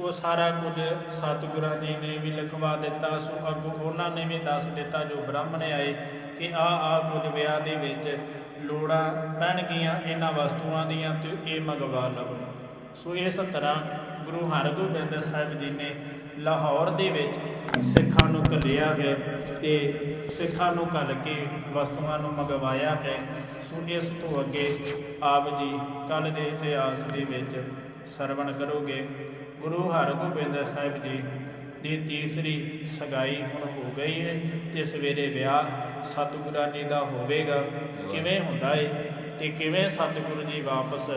ਉਹ ਸਾਰਾ ਕੁਝ ਸਤਿਗੁਰਾਂ ਜੀ ਨੇ ਵੀ ਲਿਖਵਾ ਦਿੱਤਾ। ਸੋ ਅੱਗੋਂ ਉਹਨਾਂ ਨੇ ਵੀ ਦੱਸ ਦਿੱਤਾ ਜੋ ਬ੍ਰਾਹਮਣ ਆਏ ਕਿ ਆ ਆ ਕੁਝ ਵਿਆਹ ਦੇ ਵਿੱਚ ਲੋੜਾਂ ਪੈਣਗੀਆਂ ਇਹਨਾਂ ਵਸਤੂਆਂ ਦੀਆਂ ਤੇ ਇਹ ਮੰਗਵਾ ਲਵੋ ਸੋ ਇਸ ਤਰ੍ਹਾਂ ਗੁਰੂ ਹਰਗੋਬਿੰਦ ਸਾਹਿਬ ਜੀ ਨੇ ਲਾਹੌਰ ਦੇ ਵਿੱਚ ਸਿੱਖਾਂ ਨੂੰ ਘੱਲਿਆ ਹੈ ਤੇ ਸਿੱਖਾਂ ਨੂੰ ਘੱਲ ਕੇ ਵਸਤੂਆਂ ਨੂੰ ਮੰਗਵਾਇਆ ਹੈ ਸੋ ਇਸ ਤੋਂ ਅੱਗੇ ਆਪ ਜੀ ਕੱਲ ਦੇ ਇਤਿਹਾਸ ਦੇ ਵਿੱਚ ਸਰਵਣ ਕਰੋਗੇ। ਗੁਰੂ ਹਰਗੋਬਿੰਦ ਸਾਹਿਬ ਜੀ ਦੀ ਤੀਸਰੀ ਸਗਾਈ ਹੁਣ ਹੋ ਗਈ ਹੈ ਤੇ ਸਵੇਰੇ ਵਿਆਹ ਸਤਿਗੁਰਾਂ ਜੀ ਦਾ ਹੋਵੇਗਾ। ਕਿਵੇਂ ਹੁੰਦਾ ਏ ਤੇ ਕਿਵੇਂ ਸਤਿਗੁਰੂ ਜੀ ਵਾਪਸ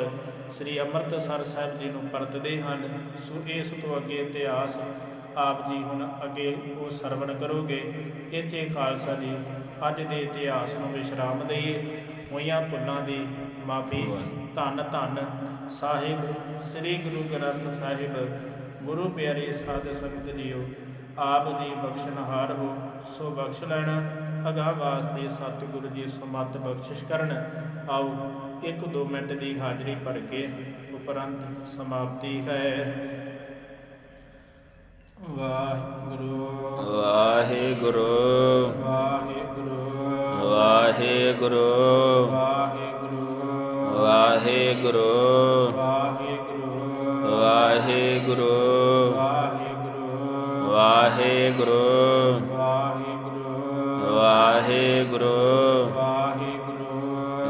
ਸ੍ਰੀ ਅੰਮ੍ਰਿਤਸਰ ਸਾਹਿਬ ਜੀ ਨੂੰ ਪਰਤਦੇ ਹਨ। ਸੋ ਇਸ ਤੋਂ ਅੱਗੇ ਇਤਿਹਾਸ ਆਪ ਜੀ ਹੁਣ ਅੱਗੇ ਉਹ ਸਰਵਣ ਕਰੋਗੇ। ਇੱਥੇ ਖਾਲਸਾ ਜੀ, ਅੱਜ ਦੇ ਇਤਿਹਾਸ ਨੂੰ ਵਿਸ਼ਰਾਮ ਦਈਏ। ਹੋਈਆਂ ਭੁੱਲਾਂ ਦੀ ਮਾਫੀ ਧੰਨ ਧੰਨ ਸਾਹਿਬ, ਸ੍ਰੀ ਗੁਰੂ ਗ੍ਰੰਥ ਸਾਹਿਬ। ਗੁਰੂ ਪਿਆਰੇ ਸਾਧ ਸੰਗਤ ਜੀਓ, ਆਪ ਦੀ ਬਖਸ਼ਣਹਾਰ ਹੋ, ਸੋ ਬਖਸ਼ ਲੈਣਾ। ਅਗਾਹ ਵਾਸਤੇ ਸਤਿਗੁਰੂ ਜੀ ਸਮਤ ਬਖਸ਼ਿਸ਼ ਕਰਨ। ਆਓ ਇੱਕ ਦੋ ਮਿੰਟ ਦੀ ਹਾਜ਼ਰੀ ਭਰ ਕੇ ਉਪਰੰਤ ਸਮਾਪਤੀ ਹੈ ਵਾਹਿਗੁਰੂ ਵਾਹਿਗੁਰੂ ਵਾਹਿਗੁਰੂ ਵਾਹਿਗੁਰੂ ਵਾਹਿਗੁਰੂ ਵਾਹਿਗੁਰੂ ਵਾਹਿਗੁਰੂ ਵਾਹਿਗੁਰੂ ਵਾਹਿਗੁਰੂ ਵਾਹਿਗੁਰੂ ਵਾਹਿਗੁਰੂ ਵਾਹਿਗੁਰੂ ਵਾਹਿਗੁਰੂ ਵਾਹਿਗੁਰੂ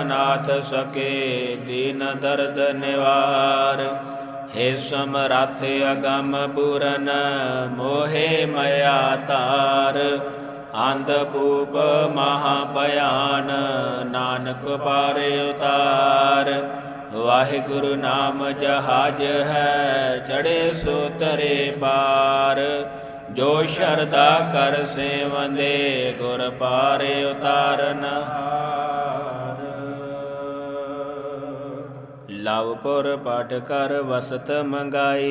ਅਨਾਥ ਸਕੇ, ਦੀਨ ਦਰਦ ਨਿਵਾਰ। हे समराथ अगम पूरन मोहे मया तार आंधपूप महाभयान नानक पारे उतार ਵਾਹਿਗੁਰੂ ਨਾਮ ਜਹਾਜ ਹੈ ਚੜੇ ਸੋ ਤਰੇ ਪਾਰ। ਜੋ ਸ਼ਰਦਾ ਕਰ ਸੇਵੰਦੇ ਗੁਰ ਪਾਰੇ ਉਤਾਰਨ। ਹਾਰ ਲਵਪੁਰ ਪਾਠ ਕਰ ਵਸਤ ਮੰਗਾਈ।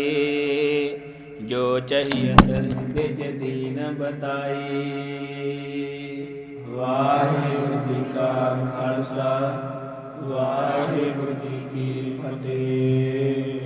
ਜੋ ਚਹੀਅਤ ਵਿੱਚ ਦੀਨ ਬਤਾਈ। ਵਾਹਿਗੁਰੂ ਜੀ ਕਾ ਖਾਲਸਾ, ਵਾਹਿਗੁਰੂ ਜੀ ਕੀ ਫਤਿਹ।